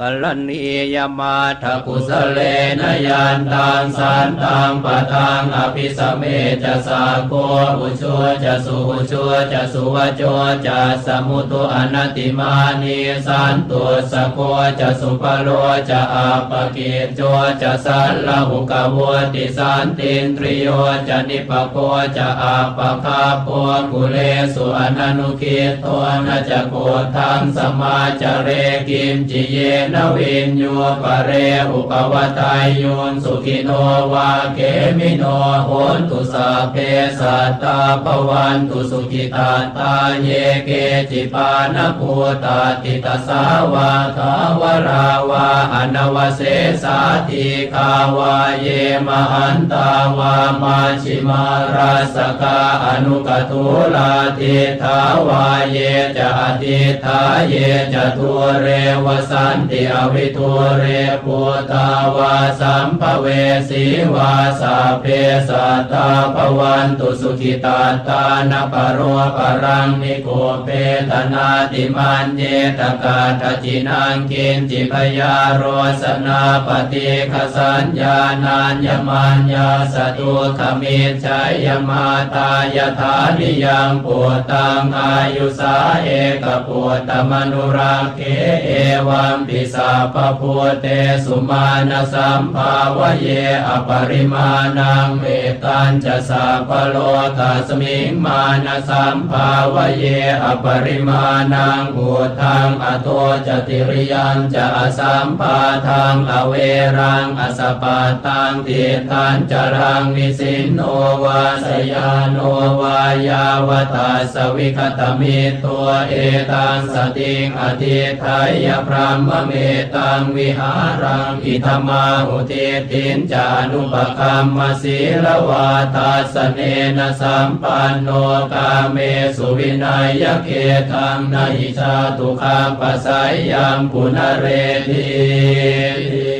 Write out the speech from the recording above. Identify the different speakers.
Speaker 1: กัลนียมาทกุสเลนยันตังสันตังปะทังอภิสเมจะสาโกอุชัวจะสุอุชัวจะสุวจโจจะสมุตุอนติมานีสันตุสโกจะสุปโลจะอาปกิจโจจะสัลลหุกวติสันตินตริโยจะนิปโกจะอาปคาโปกุเลสุอนันุกิตโตนะจะโกทังสมาจะเรกิมจิเยนวินโยปะเรอุปวตายโยนสุขิโนวาเกมิโนโหนตุสาเพสัตตาภวันตุสุขิตาตาเยเกจิปานภูตาติตาสาวาทาวราวาอนวเสสาติคาวาเยมหันตาวามาชิมาราสกาอนุกตุลาติทาวาเยจะอติทาเยจะทุเรวสันติอวิทุเรปุตาวาสัมภเวสีวาสาเพสัตตาภวันตุสุขิตาตานปโรปรังนิโกเปตนาติมันเยตกาตจินังกินจิพยาโรสนาปฏิขสัญญานัญญมัญญาสตุขมิจฉยมาตายถานิยังปุตังอายุสาเอกปุตตมนุราเคเอวัมปิสาปพุเตสุมาณสัมภาวะเยอปริมาณังเมตัญจะสาปโลกัสมิงมาณสัมภาวะเยอปริมาณังอุทังอโตจติริยังจะอสัมปาทังอเวรังอสปาตังติทันจรังนิสินโนวาสยานโนวายาวตาสวิคตมิตัวเอตังสติงอธิไทยพรหมเมตังวิหารังอิธมาหุติตินจานุปคัมมสีลวาตาสเนนะสัมปันโนกาเมสุวินัยยเกตังนหิชาตุคาปัสสยามปุณเรติ